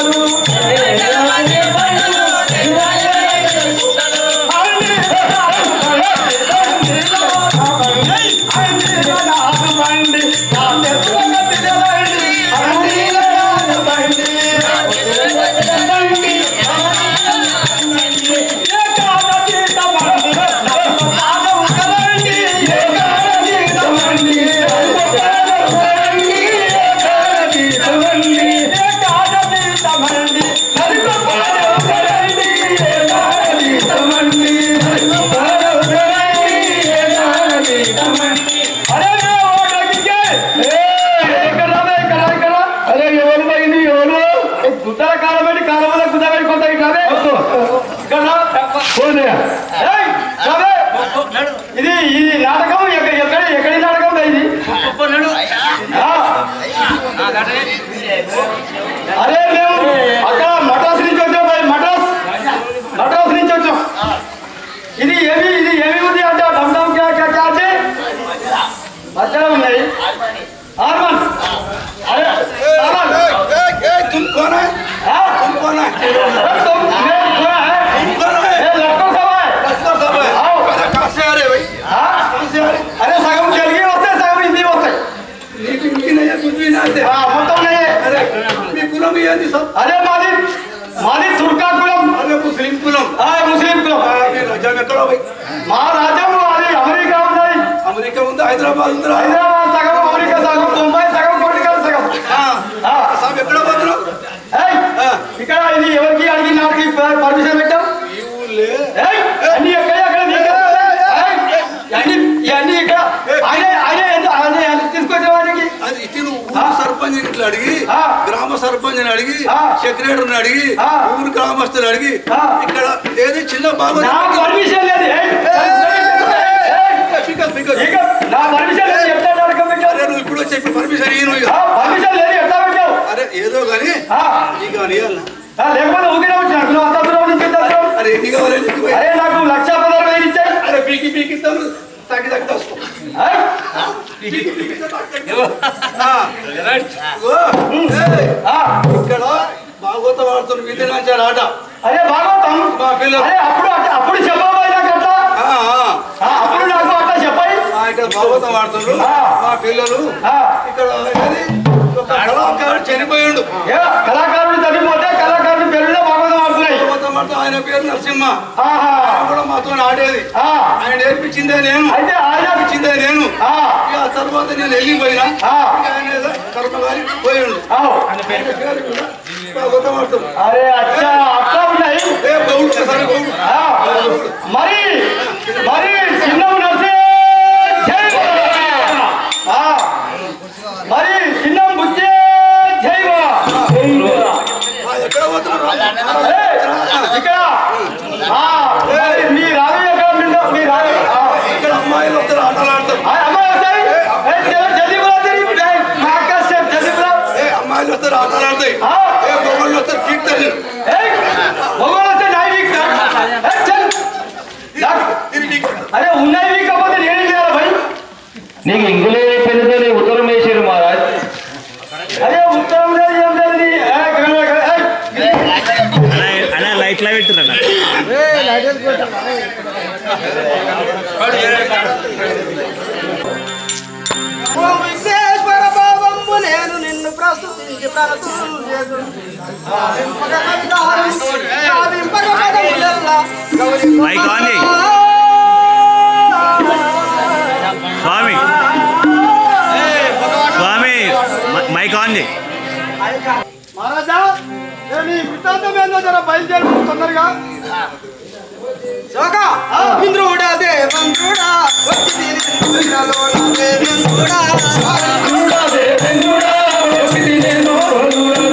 జగలు ఇది ఇది నాటకం ఎక్కడ ఎక్కడ ఎక్కడి నాటకం ఇది. అరే అడిగి. గ్రామ సర్పంచ్ అడిగి. సెక్రటరీని అడిగి. ఊరు గ్రామస్తులు అడిగి. ఇక్కడ ఏది చిన్న బాబు ఇప్పుడు చెప్పి పర్మిషన్ ఇయ్యను అరే ఏదో కానీ నీకు లేకపోతే ఊగిన వచ్చిన. అరే నీకు? అరే నాకు లక్ష పదహారు వేలు ఇచ్చాయి అరే పీకి పీకి ఓ, ఏయ్, ఆ, ఇక్కడ భాగవతం ఆట అరే భాగవతం మా పిల్లలు. అప్పుడు అప్పుడు చెప్పబోయి నాకు అట్లా అప్పుడు నాకు అట్లా చెప్పాయి ఆ, ఇక్కడ భాగవతం ఆ. మా పిల్లలు ఇక్కడ కళాకారుడు చనిపోయాడు కళాకారుడు చనిపోతే భాగవతం ఆడుతూ ఆయన పేరు నరసింహ. ఆయన కూడా మాతో ఆడేది. ఆయన నేర్పించిందే నేను. అయితే నేర్పించిందే నేను. ఆ, తర్వాత నేను వెళ్ళిపోయినా. ఆయన ఏదో కర్మ గారి పోయిండు. ఆయన పేరు కూడా భాగవతం ఆడుతుంది అరే అచ్చా అట్లా ఉన్నాయి ఏ గౌడు సరే గౌడు ఆ, మరి మరి చిన్నవు నడిచే జై బాబా. ఆ, మరి చిన్నం బుజ్జే జై బాబా. ఆ, ఎక్కడ పోతున్నారు ఏయ్, ఇక్కడ ఆ, మరి మీ రాజు ఎక్కడ ఉండిందో? మీ రాజు ఆ, ఇక్కడ అమ్మాయిలు వస్తారు ఆటలు ఆడతారు ఆ, అమ్మాయి వస్తాయి ఏయ్, జల్దీ- జల్దీ బులా తెరీ. ఏయ్, మా అక్క సేపు జల్దీ బులా. ఏ అమ్మాయిలు వస్తారు ఆటలు ఆడతాయి ఆ. ఏ గొప్పలు వస్తారు కీర్తనలు ఏయ్, మగవాళ్ళు వస్తే నాయి వీక్తా. ఏయ్, చల్. నాకు- అరే ఉన్నాయి వీకపోతే నేనేం చేయాలి భయ్ నీకు ఇంగులే పెద్దతో నీ ఉత్తరం వేసారు మహారాజ్. అదే ఉత్తరం. అలా లైట్ లా పెట్టున్నా ఓం విఘ్నేశ్వర భావంబు నేను నిన్ను ప్రస్తుతించి ప్రస్తుతం చేసు. Mike on. స్వామి. స్వామి మైక్ ఆన్ మహారాజా ఏ నీ వృత్తాంతం ఏందో జర బయలుదేరు తొందరగా. శోక. ఇంద్రుడా దేవంద్రుడా వచ్చి తిని ఇంద్రుడలోన దేవేంద్రుడా. ఓహో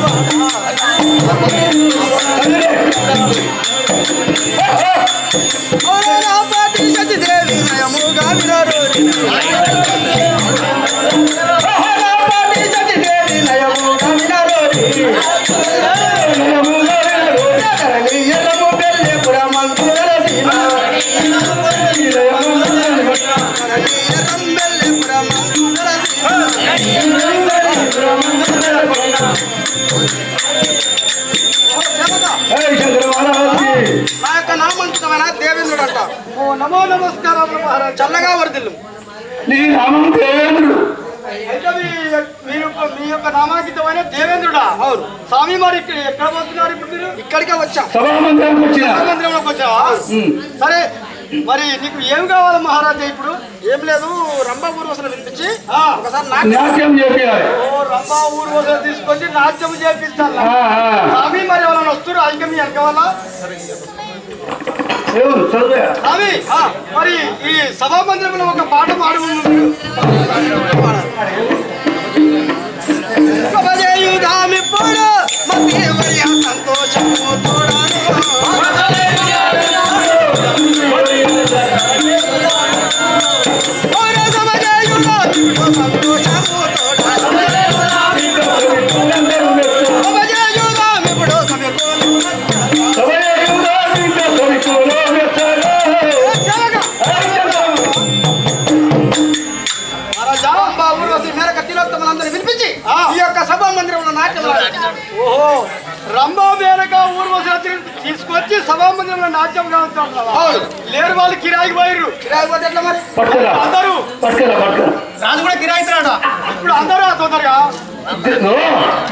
감사합니다. నామంకితమైన దేవేంద్రుడు అంట ఓ నమో నమస్కారం మహారాజ్. చల్లగా వరదిల్లు. నీ నామం దేవేంద్రుడు. అయితే మీ మీ యొక్క మీ యొక్క నామాంకితమైన దేవేంద్రుడా? అవును. స్వామి మరి ఇక్కడ ఎక్కడ పోతున్నారు ఇప్పుడు మీరు? ఇక్కడికే వచ్చాం. సభామందిరంలోకి వచ్చావా? సరే మరి నీకు ఏం కావాలి మహారాజా ఇప్పుడు? ఏం లేదు రంభా ఊర్వశను పిలిపించి ఆ, ఒకసారి నాట్యం చేయాలి ఓ రంభా ఊరు వదిలి తీసుకొచ్చి నాట్యం ఆ. స్వామి మరి ఎవరైనా వస్తున్నారు? మీ వెనక వల్ల అవి మరి ఈ సభా మందిరంలో ఒక పాట పాడు రంభా మేనక ఊర్వశి తీసుకొచ్చి సభా మందిరంలో నాట్యం అవును. లేరు వాళ్ళు కిరాయికి పోయిర్రు కిరాయి పోతే ఎట్లా మరి పట్టుకరా అందరూ రాజు కూడా కిరాయి ఇప్పుడు అందరూ ఆ తొందరగా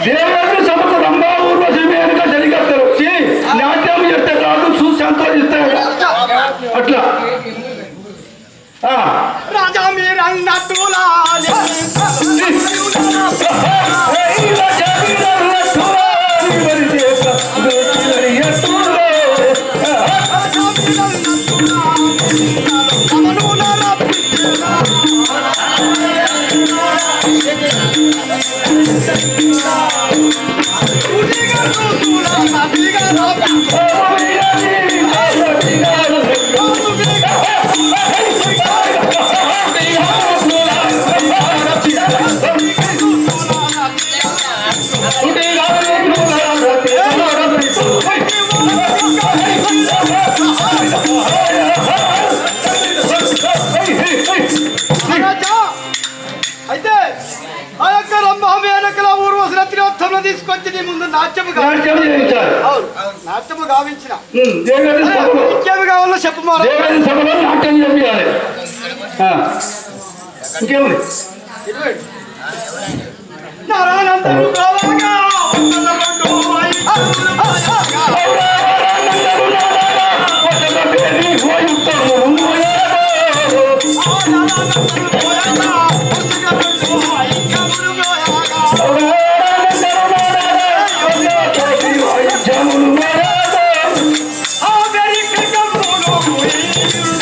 దేవుడు సభకు రంభా ఊర్వశి మేనక జరిగేస్తారు వచ్చి నాట్యం చేస్తే కాదు చూసి సంతోషిస్తారు అట్లా ఆ. రాజా మీరు అన్నట్టులా రాజా తిరోత్తంలో తీసుకొచ్చి నీ ముందు నాట్యము నాట్యము గావించిన. ఇంకేమి కావాలో చెప్పు నాట్యం చేయాలి. ఇంకేముంది? నారాయణందరూ కావాగా, Oh,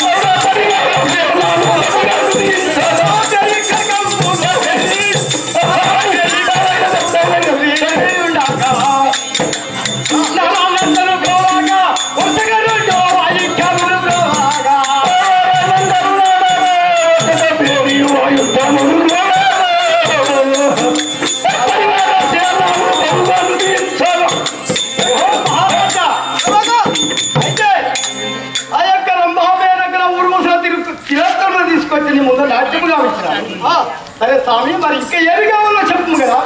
స్వామి మరి ఇంకా ఏమి కావాలో చెప్పు కదా.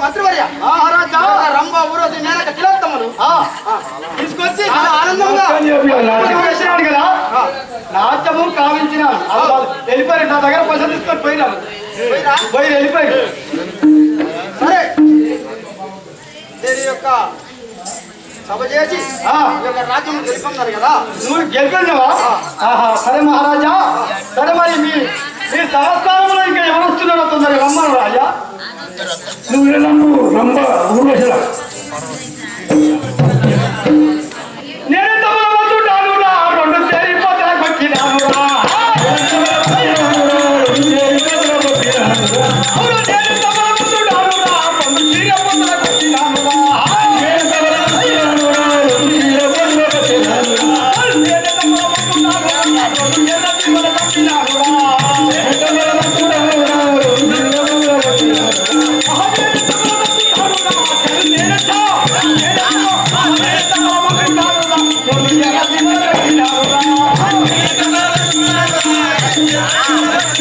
మంత్రివర్య. మహారాజా రంభా తిలోత్తములు. తీసుకొచ్చి ఆనందంగా వేసినాడు కదా. నాట్యము వాళ్ళు వెళ్ళిపోయారు నా దగ్గర పైసలు తీసుకొని పోయినాను పోయిరా? పోయి వెళ్ళిపోయారు సరే. దీని యొక్క సభ చేసి ఆ, ఈ యొక్క రాజ్యం గెలుపొందారు కదా. నువ్వు గెలిపినావా ఆహా సరే మహారాజా. సరే మరి మీ మీ సంస్కారంలో ఇంకా ఎవరు వస్తున్నారో తొందరగా రమ్మను రాజా. నువ్వు నమ్ము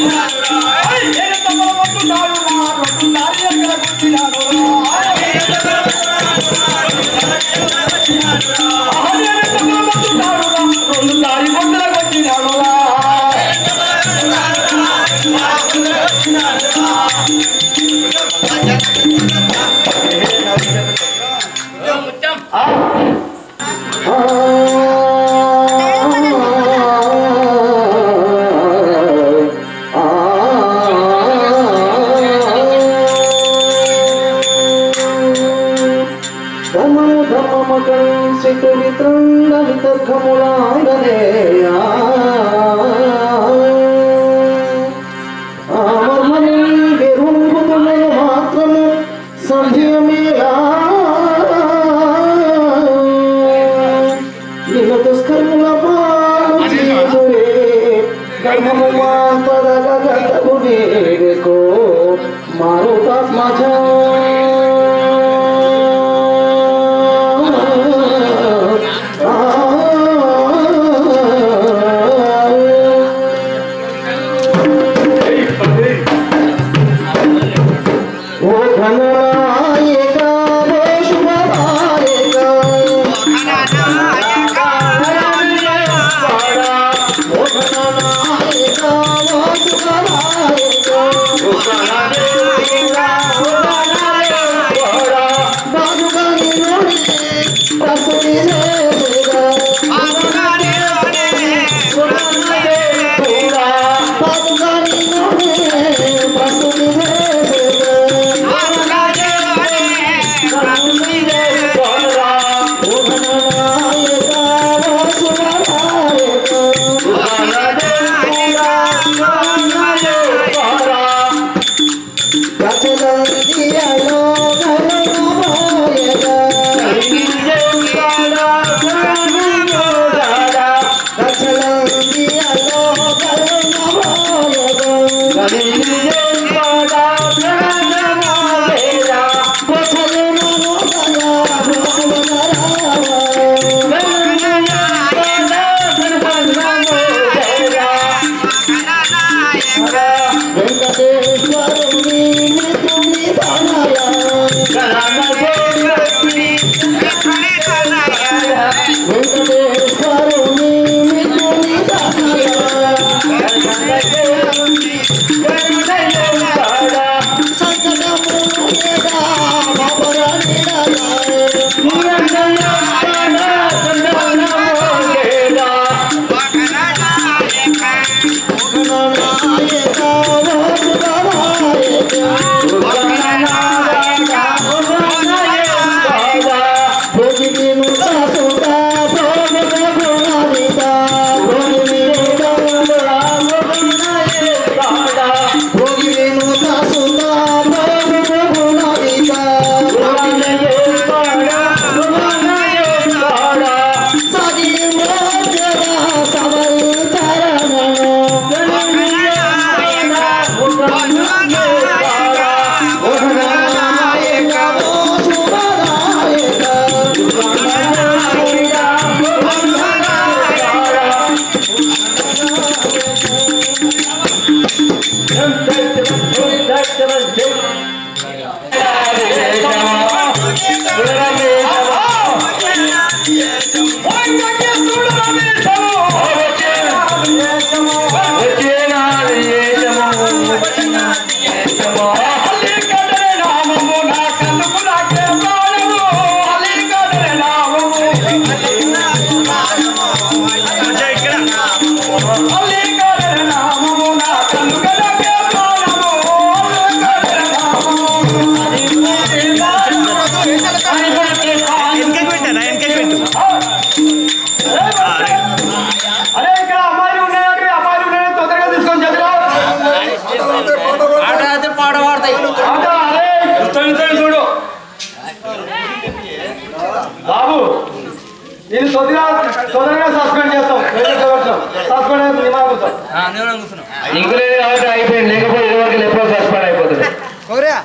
ఆ ముఖములాంగనే ఇంకులేదు కాబట్టి అయిపోయింది. లేకపోతే ఇది ఎప్పుడో సస్పెండ్ అయిపోతుంది కోరియా